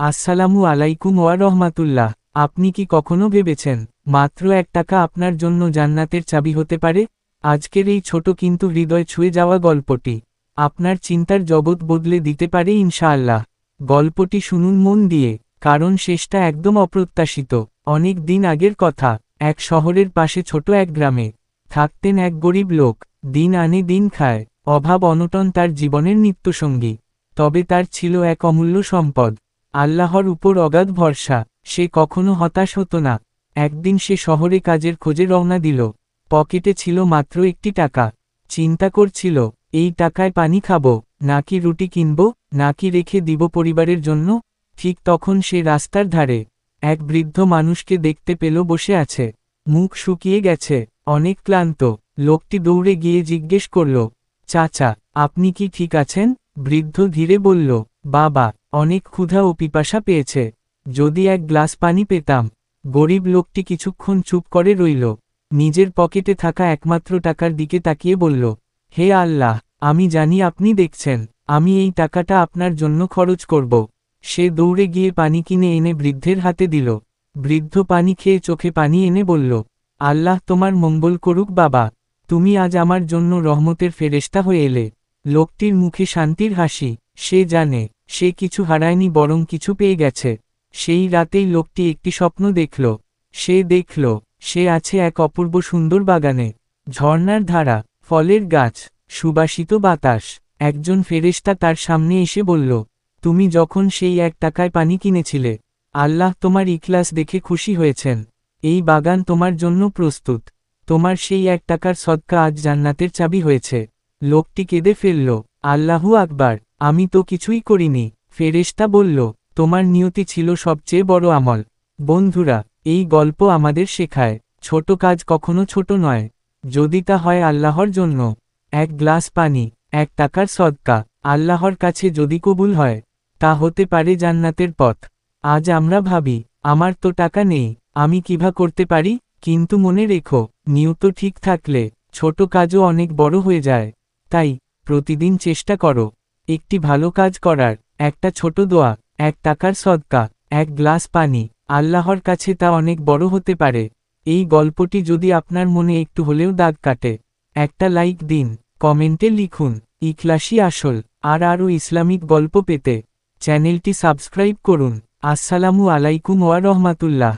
আসসালামু আলাইকুম ওয়া রহমাতুল্লাহ। আপনি কি কখনো ভেবেছেন, মাত্র এক টাকা আপনার জন্য জান্নাতের চাবি হতে পারে? আজকের এই ছোট কিন্তু হৃদয় ছুঁয়ে যাওয়া গল্পটি আপনার চিন্তার জগৎ বদলে দিতে পারে ইনশাআল্লাহ। গল্পটি শুনুন মন দিয়ে, কারণ শেষটা একদম অপ্রত্যাশিত। অনেক দিন আগের কথা, এক শহরের পাশে ছোট এক গ্রামে। থাকতেন এক গরিব লোক, দিন আনে দিন খায়। অভাব অনটন তার জীবনের নিত্যসঙ্গী। তবে তার ছিল এক অমূল্য সম্পদ। আল্লাহর উপর অগাধ ভরসা, সে কখনো হতাশ হতো না। একদিন সে শহরে কাজের খোঁজে রওনা দিল। পকেটে ছিল মাত্র একটি টাকা। চিন্তা করছিল, এই টাকায় পানি খাব নাকি রুটি কিনব নাকি রেখে দিব পরিবারের জন্য? ঠিক তখন সে রাস্তার ধারে এক বৃদ্ধ মানুষকে দেখতে পেল বসে আছে। মুখ শুকিয়ে গেছে, অনেক ক্লান্ত। লোকটি দৌড়ে গিয়ে জিজ্ঞেস করল, চাচা, আপনি কি ঠিক আছেন? বৃদ্ধ ধীরে বলল বাবা, অনেক ক্ষুধা ও পিপাসা পেয়েছে। যদি এক গ্লাস পানি পেতাম। গরিব লোকটি কিছুক্ষণ চুপ করে রইল। নিজের পকেটে থাকা একমাত্র টাকার দিকে তাকিয়ে বলল, হে আল্লাহ, আমি জানি আপনি দেখছেন। আমি এই টাকাটা আপনার জন্য খরচ করব। সে দৌড়ে গিয়ে পানি কিনে এনে বৃদ্ধের হাতে দিল। বৃদ্ধ পানি খেয়ে চোখে পানি এনে বলল, আল্লাহ তোমার মঙ্গল করুক বাবা। তুমি আজ আমার জন্য রহমতের ফেরেস্তা হয়ে এলে। লোকটির মুখে শান্তির হাসি। সে জানে, সে কিছু হারায়নি বরং কিছু পেয়ে গেছে। সেই রাতেই লোকটি একটি স্বপ্ন দেখল। সে দেখল, সে আছে এক অপূর্ব সুন্দর বাগানে। ঝর্নার ধারা, ফলের গাছ, সুবাসিত বাতাস। একজন ফেরেশতা তার সামনে এসে বলল, তুমি যখন সেই এক টাকায় পানি কিনেছিলে, আল্লাহ তোমার ইকলাস দেখে খুশি হয়েছেন। এই বাগান তোমার জন্য প্রস্তুত। তোমার সেই এক টাকার সদকা আজ জান্নাতের চাবি হয়েছে। লোকটি কেঁদে ফেলল, আল্লাহু আকবার। আমি তো কিছুই করিনি, ফেরেশতা বলল, তোমার নিয়তি ছিল সবচেয়ে বড় আমল। বন্ধুরা, এই গল্প আমাদের শেখায়, ছোট কাজ কখনো ছোট নয়। যদি তা হয় আল্লাহর জন্য, এক গ্লাস পানি, এক টাকার সদকা, আল্লাহর কাছে যদি কবুল হয়, তা হতে পারে জান্নাতের পথ। আজ আমরা ভাবি, আমার তো টাকা নেই, আমি কিভা করতে পারি? কিন্তু মনে রেখো, নিয়ত ঠিক থাকলে ছোট কাজও অনেক বড় হয়ে যায়। তাই, প্রতিদিন চেষ্টা করো। একটি ভালো কাজ করার, একটা ছোট দোয়া, এক টাকার সদকা, এক গ্লাস পানি, আল্লাহর কাছে তা অনেক বড় হতে পারে। এই গল্পটি যদি আপনার মনে একটু হলেও দাগ কাটে, একটা লাইক দিন, কমেন্টে লিখুন, ইখলাসি আসল, আর আরও ইসলামিক গল্প পেতে, চ্যানেলটি সাবস্ক্রাইব করুন। আসসালামু আলাইকুম ওয়া রহমাতুল্লাহ।